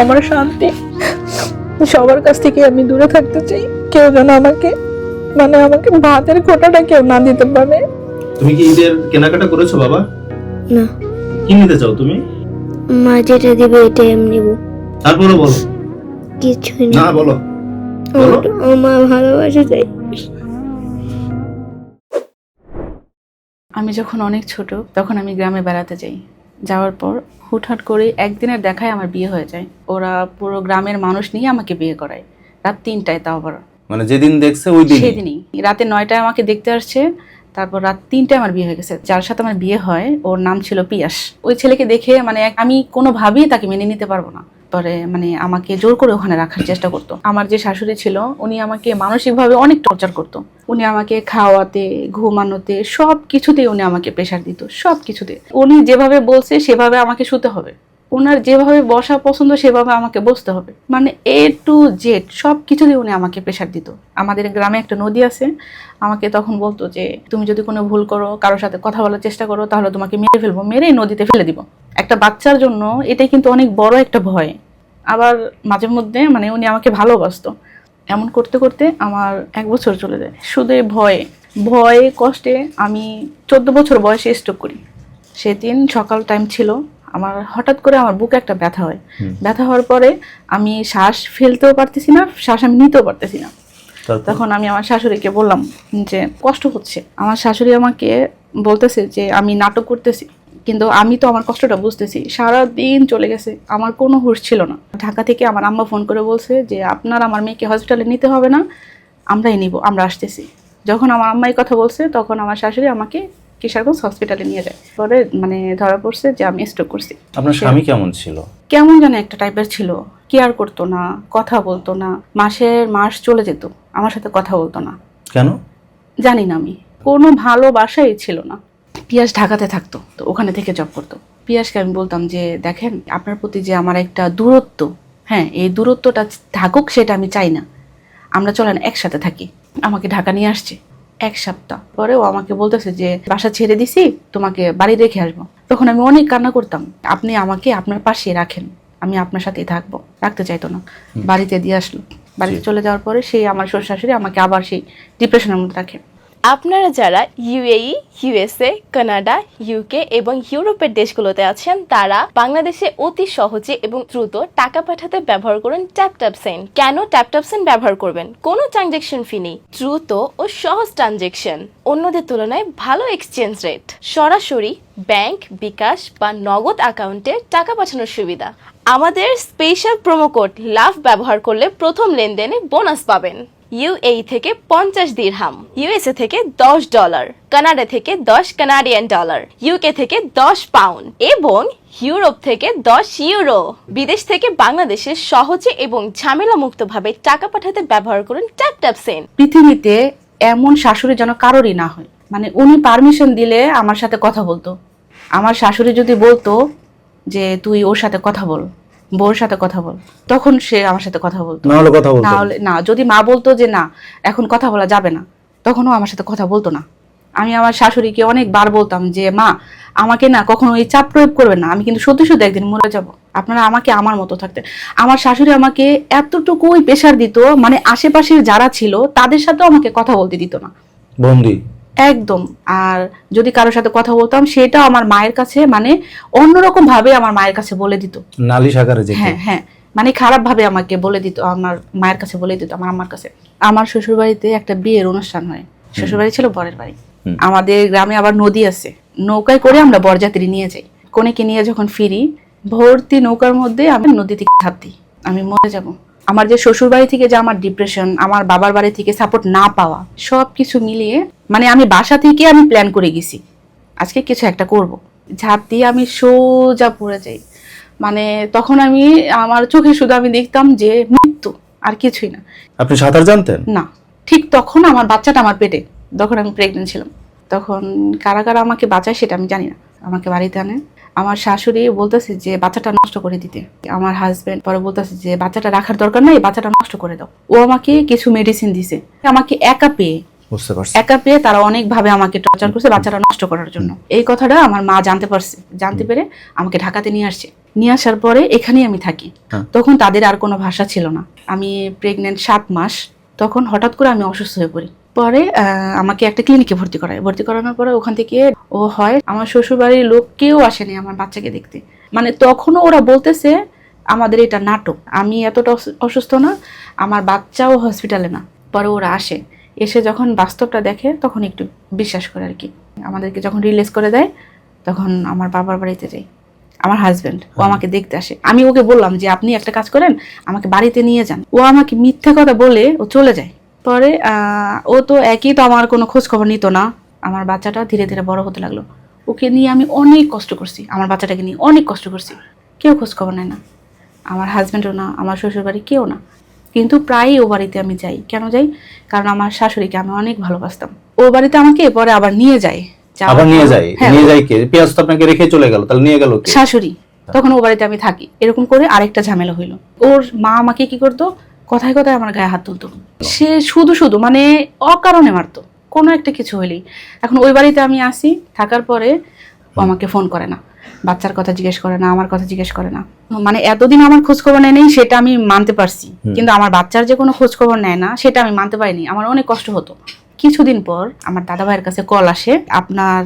আমার শান্তি। সবার কাছ থেকে আমি দূরে থাকতে চাই। কেউ যেন আমাকে মানে আমাকে ভাতের খোটাটা কেউ না দিতে পারে। তুমি কি ঈদের কেনাকাটা করেছ বাবা? না। কি নিতে চাও তুমি? মা যেটা দিবে এটাই আমি নেব। তারপরে বলো। কিছুই না। না বলো। বলো। আমার আমার ভালোবাসা চাই আমি যখন অনেক ছোট তখন আমি গ্রামে বেড়াতে যাই। যাওয়ার পর হুটহাট করে একদিনের দেখায় আমার বিয়ে হয়ে যায়। ওরা পুরো গ্রামের মানুষ নিয়ে আমাকে বিয়ে করায়। রাত তিনটায় তাও আবার। মানে যেদিন দেখছে ওই দিন সেদিনই। রাতে নয়টায় আমাকে দেখতে আসছে তারপর রাত তিনটায় আমার বিয়ে হয়ে গেছে। যার সাথে আমার বিয়ে হয় ওর নাম ছিল পিয়াস। ওই ছেলেকে দেখে মানে আমি কোনোভাবেই তাকে মেনে নিতে পারব না। পরে মানে আমাকে জোর করে ওখানে রাখার চেষ্টা করতো। আমার যে শাশুড়ি ছিল, উনি আমাকে মানসিকভাবে অনেক টর্চার করতো। উনি আমাকে খাওয়াতে, ঘুমানোতে সব কিছুতেই উনি আমাকে প্রেশার দিত সব কিছুতে উনি যেভাবে বলছে, সেভাবে আমাকে শুতে হবে। ওনার যেভাবে বসা পছন্দ, সেভাবে আমাকে বসতে হবে। মানে এ টু জেড সব কিছুতেই উনি আমাকে প্রেশার দিত। আমাদের গ্রামে একটা নদী আছে, আমাকে তখন বলতো যে, তুমি যদি কোনো ভুল করো, কারোর সাথে কথা বলার চেষ্টা করো, তাহলে তোমাকে মেরে ফেলব, মেরে নদীতে ফেলে দিব। একটা বাচ্চার জন্য এটাই কিন্তু অনেক বড় একটা ভয়। আবার মাঝে মধ্যে মানে উনি আমাকে ভালোবাসতো। এমন করতে করতে আমার এক বছর চলে যায়। শুধু ভয়ে ভয়ে কষ্টে আমি চোদ্দ বছর বয়সে স্ট্রোক করি। সেদিন সকাল টাইম ছিল আমার হঠাৎ করে আমার বুকে একটা ব্যথা হয়। ব্যথা হওয়ার পরে আমি শ্বাস ফেলতেও পারতেছি না শ্বাস আমি নিতেও পারতেছি না? তখন আমি আমার শাশুড়িকে বললাম যে কষ্ট হচ্ছে। আমার শাশুড়ি আমাকে বলতেছে যে আমি নাটক করতেছি। কিন্তু আমি তো আমার কষ্টটা বুঝতেছি। সারা দিন চলে গেছে আমার কোনো হুঁশ ছিল না। ঢাকা থেকে আমার আম্মা ফোন করে বলছে যে আপনার আমার মেয়েকে হসপিটালে নিতে হবে না আমরাই নিব আমরা আসতেছি। যখন আমার আম্মাই কথা বলছে তখন আমার শাশুড়ি আমাকে কিশোরগঞ্জ হসপিটালে নিয়ে যায়। পরে মানে ধরা পড়ছে যে আমি স্ট্রোক করছি। আপনার স্বামী কেমন ছিল? কেমন যেন একটা টাইপের ছিল। কেয়ার করতো না কথা বলতো না মাসের মাস চলে যেত আমার সাথে কথা বলতো না। কেন? জানি না আমি। কোনো ভালোবাসাই ছিল না। পিয়াস ঢাকাতে থাকতো তো ওখানে থেকে জব করতো। পিয়াসকে আমি বলতাম যে দেখেন আপনার প্রতি যে আমার একটা দূরত্ব হ্যাঁ এই দূরত্বটা থাকুক সেটা আমি চাই না। আমরা চলেন একসাথে থাকি। আমাকে ঢাকা নিয়ে আসছে। এক সপ্তাহ পরে ও আমাকে বলতেছে যে বাসা ছেড়ে দিছি তোমাকে বাড়ি রেখে আসব। তখন আমি অনেক কান্না করতাম আপনি আমাকে আপনার পাশে রাখেন আমি আপনার সাথেই থাকব রাখতে চাইতো না। বাড়িতে দিয়ে আসলো। বাড়িতে চলে যাওয়ার পরে সেই আমার শ্বশুর শাশুড়ি আমাকে আবার সেই ডিপ্রেশনের মধ্যে রাখে। আপনারা যারা ইউএই ইউএসএ কানাডা ইউকে এবং ইউরোপের দেশগুলোতে আছেন, তারা বাংলাদেশে অতি সহজে এবং দ্রুত টাকা পাঠাতে ব্যবহার করুন ট্যাপ ট্যাপ সেন্ড কেন ট্যাপ ট্যাপ সেন্ড ব্যবহার করবেন? কোনো ট্রানজেকশন ফি নেই, দ্রুত ও সহজ ট্রানজেকশন অন্যদের তুলনায় ভালো এক্সচেঞ্জ রেট সরাসরি ব্যাংক বিকাশ বা নগদ অ্যাকাউন্টে টাকা পাঠানোর সুবিধা। আমাদের স্পেশাল প্রোমো কোড লাভ ব্যবহার করলে প্রথম লেনদেনে বোনাস পাবেন। ইউএই থেকে পঞ্চাশ দিরহাম ইউএসএ থেকে দশ ডলার কানাডা থেকে দশ কানাডিয়ান ডলার ইউকে থেকে দশ পাউন্ড এবং ইউরোপ থেকে দশ ইউরো বিদেশ থেকে বাংলাদেশে সহজে এবং ঝামেলা মুক্তভাবে টাকা পাঠাতে ব্যবহার করুন ট্যাপ ট্যাপ সেন্ড পৃথিবীতে এমন শাশুড়ি যেন কারোরই না হয়। মানে উনি পারমিশন দিলে আমার সাথে কথা বলতো। আমার শাশুড়ি যদি বলতো যে, তুই ওর সাথে কথা বল। বউর সাথে কথা বল। তখন সে আমার সাথে কথা বলতো। না হলে কথা বলতো। না হলে না যদি মা বলতো যে না এখন কথা বলা যাবে না তখনও আমার সাথে কথা বলতো না। আমি আমার শাশুড়িকে অনেকবার বলতাম যে মা আমাকে না কখনো এই চাপ প্রয়োগ করবেন না আমি কিন্তু সত্যি সত্যি একদিন মরে যাব। আপনারা আমাকে আমার মতো থাকতে। আমার শাশুড়ি আমাকে এতটুকুই প্রেশার দিত মানে আশেপাশের যারা ছিল তাদের সাথেও আমাকে কথা বলতে দিত না। বন্দি। একদম। আর যদি কারোর সাথে কথা বলতাম সেটা আমার মায়ের কাছে মানে অন্যরকম ভাবে আমার মায়ের কাছে বলে দিত। নালিশ আকারে হ্যাঁ হ্যাঁ। মানে খারাপ ভাবে আমাকে বলে দিত আমার মায়ের কাছে বলে দিত আমার আম্মার কাছে। আমার শ্বশুর বাড়িতে একটা বিয়ের অনুষ্ঠান হয়। শ্বশুর বাড়ি ছিল বরের বাড়ি। আমাদের গ্রামে আবার নদী আছে। নৌকায় করে আমরা বরযাত্রী নিয়ে যাই। কনেকে নিয়ে যখন ফিরি ভর্তি নৌকার মধ্যে আমি নদী থেকে ঝাঁপ দিই। আমি মরে যাব। আমার যে শ্বশুর বাড়ি থেকে যে আমার ডিপ্রেশন আমার বাবার বাড়ি থেকে সাপোর্ট না পাওয়া সব কিছু মিলিয়ে মানে আমি বাসা থেকে আমি প্ল্যান করে গেছি আজকে কিছু একটা করব। ঝাঁপ দিয়ে আমি সোজা পড়ে যাই। মানে তখন আমি আমার চোখে শুধু আমি দেখতাম যে মৃত্যু আর কিছুই না। আপনি সাঁতার জানতেন? না ঠিক তখন আমার বাচ্চাটা আমার পেটে তখন আমি প্রেগনেন্ট ছিলাম। তখন কারা কারা আমাকে বাঁচায় সেটা আমি জানি না। আমাকে বাড়িতে আনে আমার শাশুড়ি বলতেছে যে বাচ্চাটা নষ্ট করে দিতে। আমার হাজবেন্ড পরে বলতেছে যে বাচ্চাটা রাখার দরকার নাই বাচ্চাটা নষ্ট করে দাও। ও আমাকে কিছু মেডিসিন দিছে। আমাকে একা পেয়ে বুঝতে পারছি। একা পেয়ে তারা অনেকভাবে আমাকে টর্চার করছে বাচ্চাটা নষ্ট করার জন্য। এই কথাটা আমার মা জানতে পারছে জানতে পেরে আমাকে ঢাকাতে নিয়ে আসছে। নিয়ে আসার পরে এখানেই আমি থাকি। হ্যাঁ। তখন তাদের আর কোনো ভাষা ছিল না। আমি প্রেগনেন্ট সাত মাস। তখন হঠাৎ করে আমি অসুস্থ হয়ে পড়ি। পরে আমাকে একটা ক্লিনিকে ভর্তি করায়। ভর্তি করানোর পরে ওখান থেকে ও হয় আমার শ্বশুরবাড়ির লোক কেউ আসেনি আমার বাচ্চাকে দেখতে। মানে তখনও ওরা বলতেছে আমাদের এটা নাটক। আমি এতটা অসুস্থ না আমার বাচ্চাও হসপিটালে না। পরে ওরা আসে। এসে যখন বাস্তবটা দেখে তখন একটু বিশ্বাস করে আর কি। আমাদেরকে যখন রিলিজ করে দেয় তখন আমার বাবার বাড়িতে যাই। আমার হাজবেন্ড ও আমাকে দেখতে আসে। আমি ওকে বললাম যে আপনি একটা কাজ করেন আমাকে বাড়িতে নিয়ে যান। ও আমাকে মিথ্যা কথা বলে ও চলে যায়। পরে আহ, ও তো একই তো আমার কোনো খোঁজ খবর নিত না। আমার বাচ্চাটা ধীরে ধীরে বড় হতে লাগল। ওকে নিয়ে আমি অনেক কষ্ট করছি। আমার বাচ্চাটাকে নিয়ে অনেক কষ্ট করছি। কেউ খোঁজ খবর নেয় না। আমার হাজব্যান্ডও না আমার শ্বশুরবাড়ি কেউ না। কিন্তু প্রায়ই ও বাড়িতে আমি যাই। কেন যাই? কারণ আমার শাশুড়িকে আমি অনেক ভালোবাসতাম। ও বাড়িতে আমাকে পরে আবার নিয়ে যায়। আবার নিয়ে যায়? হ্যাঁ, নিয়ে যায় কে? পেঁয়াজ তো আপনাকে রেখে চলে গেল তাহলে নিয়ে গেল কে? শাশুড়ি। তখন ও বাড়িতে আমি থাকি। এরকম করে আরেকটা ঝামেলা হইল। ওর মা আমাকে কি করতো? কথায় কথায় আমার গায়ে হাত তুলতো। সে শুধু শুধু মানে অকারণে মারতো। কোনো একটা কিছু হইলেই। এখন ওই বাড়িতে আমি আসি থাকার পরে ও আমাকে ফোন করে না। বাচ্চার কথা জিজ্ঞেস করে না আমার কথা জিজ্ঞেস করে না। মানে এতদিন আমার খোঁজ খবর নেয় নেই সেটা আমি মানতে পারছি। কিন্তু আমার বাচ্চার যে কোনো খোঁজ খবর নেয় না সেটা আমি মানতে পারিনি। আমার অনেক কষ্ট হতো। কিছুদিন পর আমার দাদা ভাইয়ের কাছে কল আসে আপনার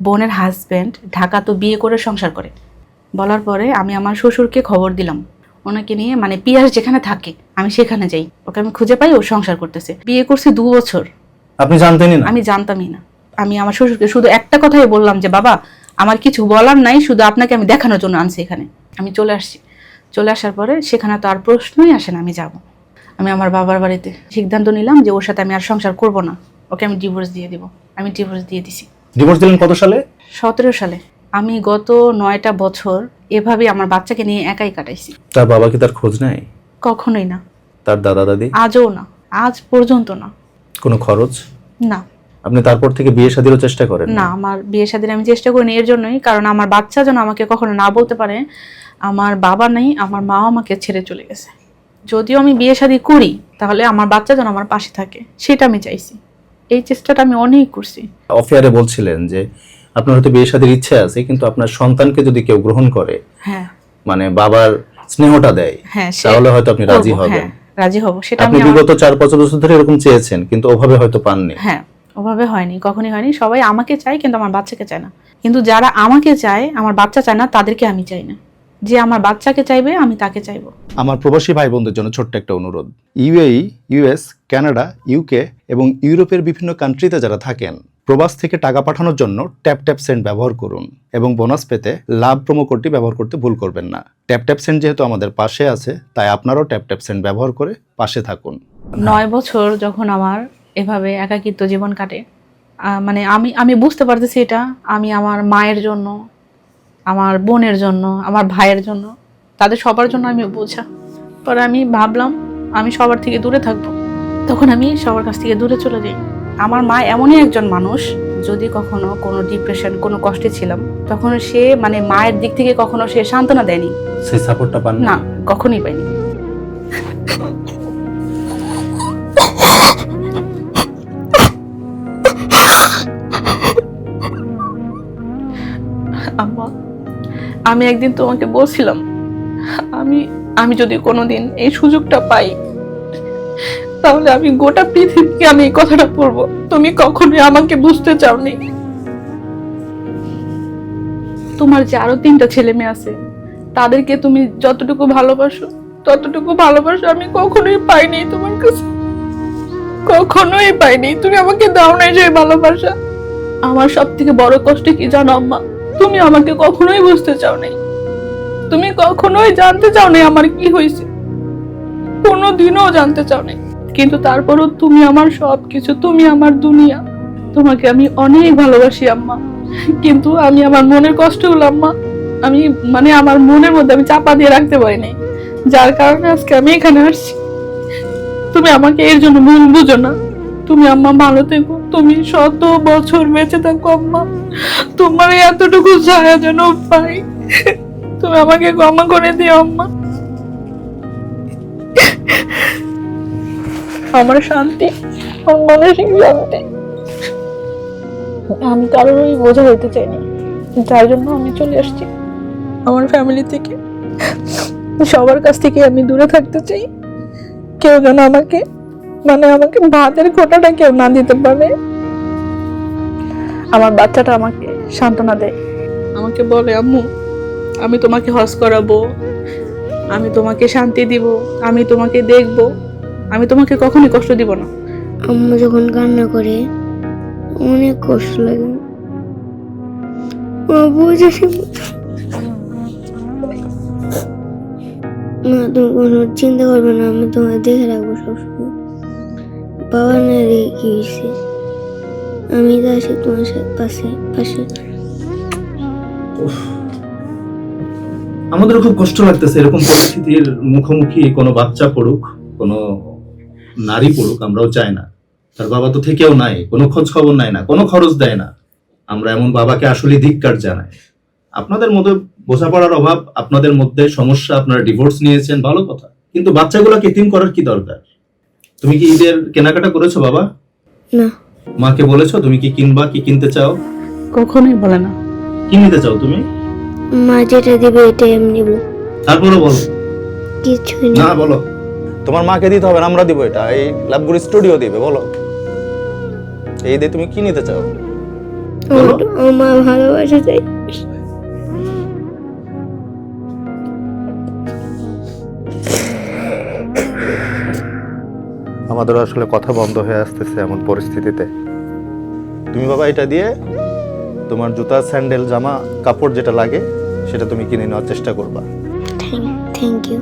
বোনের হাজবেন্ড ঢাকা তো বিয়ে করে সংসার করে। বলার পরে আমি আমার শ্বশুরকে খবর দিলাম। ওনাকে নিয়ে মানে পিয়াস যেখানে থাকে আমি সেখানে যাই। ওকে আমি খুঁজে পাই ও সংসার করতেছে। বিয়ে করছে দু বছর। আপনি জানতেনই না? আমি জানতামই না। আমি আমার শ্বশুরকে শুধু একটা কথাই বললাম যে বাবা আমার কিছু বলার নাই শুধু আপনাকে আমি দেখানোর জন্য আনছি এখানে। আমি চলে আসছি। চলে আসার পরে সেখানে তো আর প্রশ্নই আসে না আমি যাব। আমি আমার বাবার বাড়িতে সিদ্ধান্ত নিলাম যে ওর সাথে আমি আর সংসার করব না। ওকে আমি ডিভোর্স দিয়ে দিব। আমি ডিভোর্স দিয়ে দিছি। ডিভোর্স দিলেন কত সালে? সতেরো সালে। আমি গত নয়টা বছর এভাবে আমার বাচ্চাকে নিয়ে একাই কাটাইছি। তার বাবা কি তার খোঁজ নেয়? কখনোই না। তার দাদা দাদি আজও না। আজ পর্যন্ত না। কোনো খরচ? না। আপনি তারপর থেকে বিয়ে শাদিরও চেষ্টা করেন না আমার বিয়ে শাদির আমি চেষ্টা করিনি এর জন্যই। কারণ আমার বাচ্চা যেন আমাকে কখনো না বলতে পারে আমার বাবা নেই আমার মা আমাকে ছেড়ে চলে গেছে। যদিও আমি বিয়ে শাদি করি তাহলে আমার বাচ্চা যেন আমার পাশে থাকে সেটা আমি চাইছি। এই চেষ্টাটা আমি অনেক করছি। অফিয়ারে বলছিলেন যে আপনার হয়তো বিয়ে শাদির ইচ্ছে আছে কিন্তু আপনার সন্তানকে যদি কেউ গ্রহণ করে হ্যাঁ। মানে বাবার স্নেহটা দেয় হ্যাঁ তাহলে হয়তো আপনি রাজি হবেন। হ্যাঁ, রাজি হব সেটা আপনি আমি বিগত চার পাঁচ বছর ধরে এরকম চেয়েছেন কিন্তু ওভাবে হয়তো পাননি। হ্যাঁ ওভাবে হয়নি কখনই হয়নি। সবাই আমাকে চায় কিন্তু আমার বাচ্চাকে চায় না। কিন্তু যারা আমাকে চায় আমার বাচ্চা চায় না তাদেরকে আমি চাই না। যে আমার বাচ্চাকে চাইবে আমি তাকে চাইব। আমার প্রবাসী ভাই বোনদের জন্য ছোট্ট একটা অনুরোধ। ইউএই ইউএস কানাডা ইউকে এবং ইউরোপের বিভিন্ন কান্ট্রিতে যারা থাকেন প্রবাস থেকে টাকা পাঠানোর জন্য ট্যাপ ট্যাপ সেন্ড ব্যবহার করুন এবং বোনাস পেতে লাভ প্রোমো কোডটি ব্যবহার করতে ভুল করবেন না। ট্যাপ ট্যাপ সেন্ড যেহেতু আমাদের পাশে আছে, তাই আপনারাও ট্যাপ ট্যাপ সেন্ড ব্যবহার করে পাশে থাকুন। নয় বছর যখন আমার এভাবে একাকিত্ব জীবন কাটে মানে আমি আমি বুঝতে পারতেছি এটা, আমি আমার মায়ের জন্য, আমার বোনের জন্য, আমার ভাইয়ের জন্য, তাদের সবার জন্য আমি বোঝা। পরে আমি ভাবলাম, আমি সবার থেকে দূরে থাকব। তখন আমি সবার কাছ থেকে দূরে চলে যাই। আমার মা এমনই একজন মানুষ যদি কখনো কোনো ডিপ্রেশন কোনো কষ্টে ছিলাম তখন সে মানে মায়ের দিক থেকে কখনো সে সান্ত্বনা দেয়নি। সেই সাপোর্টটা পান না কখনোই পাইনি আম্মা আমি একদিন তোমাকে বলছিলাম আমি আমি যদি কোনোদিন এই সুযোগটা পাই তাহলে আমি গোটা পৃথিবীকে আমি এই কথাটা বলব। তুমি কখনোই আমাকে বুঝতে চাওনি। তোমার যে আরও তিনটা ছেলে মেয়ে আছে, তাদেরকে তুমি যতটুকু ভালোবাসো, ততটুকু ভালোবাসো আমি কখনোই পাইনি তোমার কাছে। কখনোই পাইনি। তুমি আমাকে দাও নাই যে ভালোবাসা। আমার সব থেকে বড় কষ্ট কি জানো আম্মা? তুমি আমাকে কখনোই বুঝতে চাও নাই তুমি কখনোই জানতে চাও নাই আমার কি হয়েছে। কোনো দিনও জানতে চাও নাই কিন্তু তারপরও তুমি আমার সব কিছু তুমি আমার দুনিয়া। তোমাকে আমি অনেক ভালোবাসি, আম্মা। কিন্তু আমি আমার মনের কষ্ট হলো আম্মা, আমি মানে আমার মনের মধ্যে আমি চাপা দিয়ে রাখতে পারিনি। যার কারণে আজকে আমি এখানে আসছি। তুমি আমাকে এর জন্য ভুল বুঝো না। তুমি, আম্মা, ভালো থেকো। তুমি শত বছর বেঁচে থাকো, আম্মা। তোমার এতটুকু ছায়া যেন পাই। তুমি আমাকে ক্ষমা করে দিও, আম্মা। আমার শান্তি, আমার মানসিক শান্তি। আমি কারোরই বোঝা হইতে চাইনি যার জন্য আমি চলে আসছি। আমার ফ্যামিলি থেকে, সবার কাছ থেকে আমি দূরে থাকতে চাই। কেউ যেন আমাকে মানে আমাকে ভাতের খোটাটা কেউ না দিতে পারে। আমার বাচ্চাটা আমাকে সান্ত্বনা দেয়। আমাকে বলে, আম্মু, আমি তোমাকে হজ করাবো, আমি তোমাকে শান্তি দিব, আমি তোমাকে দেখব। আমি তোমাকে কখনই কষ্ট দিব না। আম্মু যখন কান্না করে অনেক কষ্ট লাগে। বুঝে মা তুমি কোনো চিন্তা করবে না আমি তোমায় দেখে রাখব সবসময়। বাবা না রে কি হয়েছে আমি তো আছি তোমার সাথে পাশে পাশে। আমাদেরও খুব কষ্ট লাগতেছে এরকম পরিস্থিতির মুখোমুখি কোনো বাচ্চা পড়ুক কোনো নারী পড়ুক আমরাও চাই না। তার বাবা তো থেকেও নাই কোনো খোঁজ খবর নাই না কোনো খরচ দেয় না। আমরা এমন বাবাকে আসলে ধিক্কার জানাই। আপনাদের মধ্যে বোঝাপড়ার অভাব আপনাদের মধ্যে সমস্যা আপনারা ডিভোর্স নিয়েছেন ভালো কথা। কিন্তু বাচ্চাগুলোকে এতিম করার কি দরকার? তুমি কি ঈদের কেনাকাটা করেছ বাবা? না। মাকে বলেছ তুমি কি কিনবা কি কিনতে চাও? কখনোই বলে না। কি নিতে চাও তুমি? মা যেটা দিবে এটাই আমি নিব। তারপরে বলো। কিছুই না। না বলো। তোমার মাকে দিতে হবে না আমরা দিব এটা। এই লাভগুড়ি স্টুডিও দিবে বলো। এই দিয়ে তুমি কি নিতে চাও? মা ভালোবাসা চাই। আমাদের আসলে কথা বন্ধ হয়ে আসতেছে এমন পরিস্থিতিতে। তুমি বাবা এটা দিয়ে তোমার জুতা স্যান্ডেল জামা কাপড় যেটা লাগে সেটা তুমি কিনে নেওয়ার চেষ্টা করবা। Thank you.